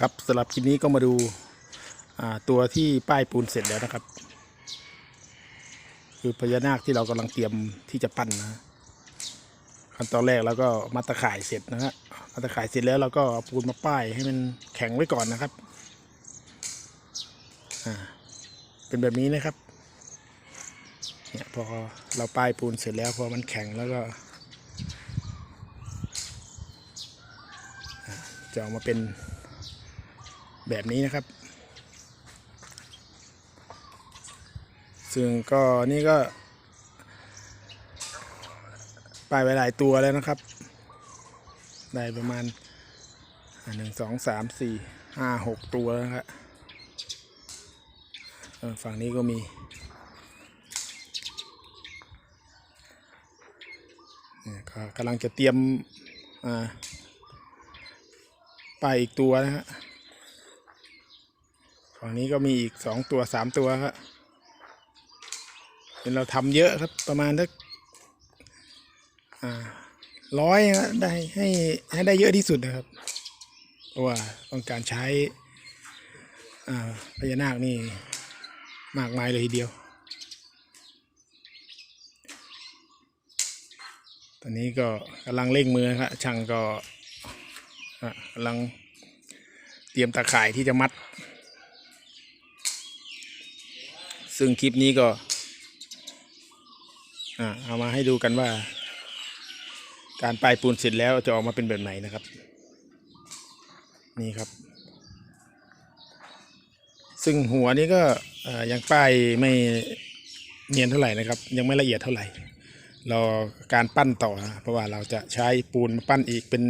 ครับสำหรับคลิปนี้ก็มาดูาตัวที่ป้ายปูนเสร็จแล้วนะครับ คือพญานาคที่เรากำลังเตรียมที่จะปั้นนะขั้นตอนแรกเราก็มัดตะข่ายเสร็จนะฮะมัดตะข่ายเสร็จแล้วเราก็เอาปูนมาป้ายให้มันแข็งไว้ก่อนนะครับอ่าเป็นแบบนี้นะครับเนี่ยพอเราป้ายปูนเสร็จแล้วพอมันแข็งแล้วก็จะออกมาเป็น แบบนี้นะครับ ซึ่งก็นี่ก็ป้ายไว้หลายตัวแล้วนะครับ ได้ประมาณหนึ่งสองสามสี่ห้าหกตัวนะครับฝั่งนี้ก็มี กำลังจะเตรียมอ่าไปอีกตัวนะฮะ ฝั่งนี้ก็มีอีกสองตัวสามตัวครับเป็นเราทำเยอะครับประมาณสักร้อยนะได้ให้ให้ได้เยอะที่สุดนะครับเพราะว่าต้องการใช้พญานาคนี่มากมายเลยทีเดียว ตอนนี้ก็กำลังเร่งมือครับช่างก็กำลังเตรียมตะข่ายที่จะมัด ซึ่งคลิปนี้ก็เอามาให้ดูกันว่า การปลายปูนเสร็จแล้วจะออกมาเป็นแบบไหนนะครับ นี่ครับ ซึ่งหัวนี้ก็อ่ายังป้ายไม่เนียนเท่าไหร่นะครับ ยังไม่ละเอียดเท่าไหร่รอการปั้นต่อนะเพราะว่าเราจะใช้ปูนมาปั้นอีกเป็น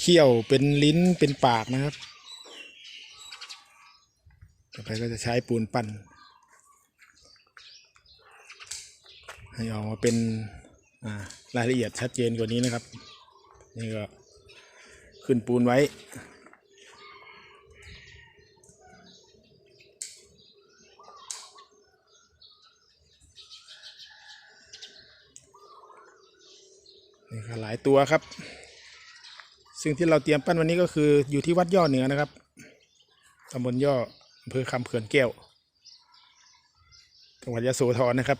เขี้ยวเป็นลิ้นเป็นปากนะครับ ต่อไปก็จะใช้ปูนปั้น ให้ออกมาเป็นรายละเอียดชัดเจนกว่านี้นะครับ นี่ก็ขึ้นปูนไว้นี่ก็หลายตัวครับ ซึ่งที่เราเตรียมปั้นวันนี้ก็คืออยู่ที่วัดย่อเหนือนะครับตำบลย่อ อำเภอคำเขื่อนแก้ว จังหวัดยะโสธรนะครับ